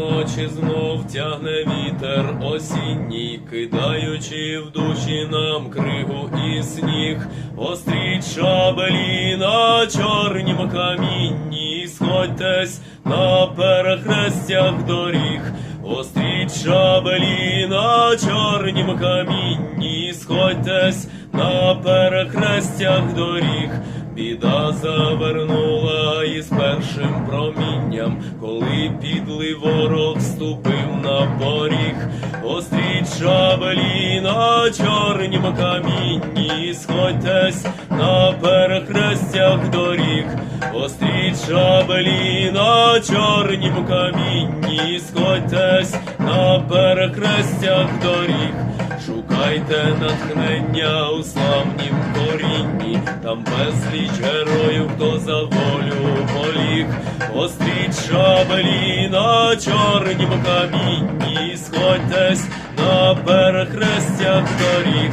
ночі знов тягне вітер осінній, кидаючи в душі нам кригу і сніг, остріть шабелі на чорнім камінні, сходьтесь на перехрестях доріг, остріть шабелі на чорнім камінні, сходьтесь на перехрестях доріг. Біда завернула промінням, коли підлий ворог ступив на поріг, острі шабелі на чорнім камінні, сходьтесь на перехрестях доріг, остріть шабелі на чорнім камінні, сходьтесь на перехрестях доріг. Шукайте натхнення у славнім корінні, там безліч героїв, хто за волю поліг, остріть шабелі на чорнім камінні, сходьтесь на перехрестях доріг,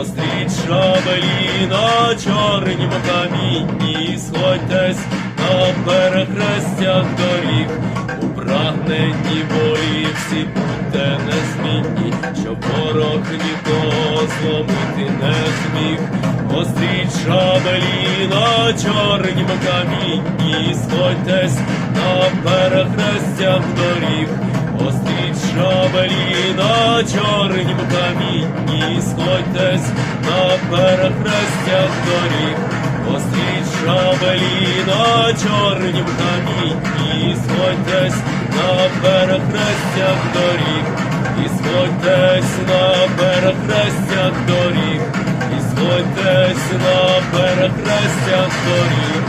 остріть шабелі на чорнім камінні, перехрестях доріг, у прагненні волі всі будьте незмінні, щоб ворог нікого зломити не зміг. Остріть шабелі на чорнім камінні, сходьтесь на перехрестях доріг. Остріть шабелі на чорнім камінні, сходьтесь на перехрестях доріг. Остріть шабелі на чорнім камінні, сходьтесь на перехрестях доріг, і сходьтесь на перехрестях доріг, і сходьтесь на перехрестях доріг.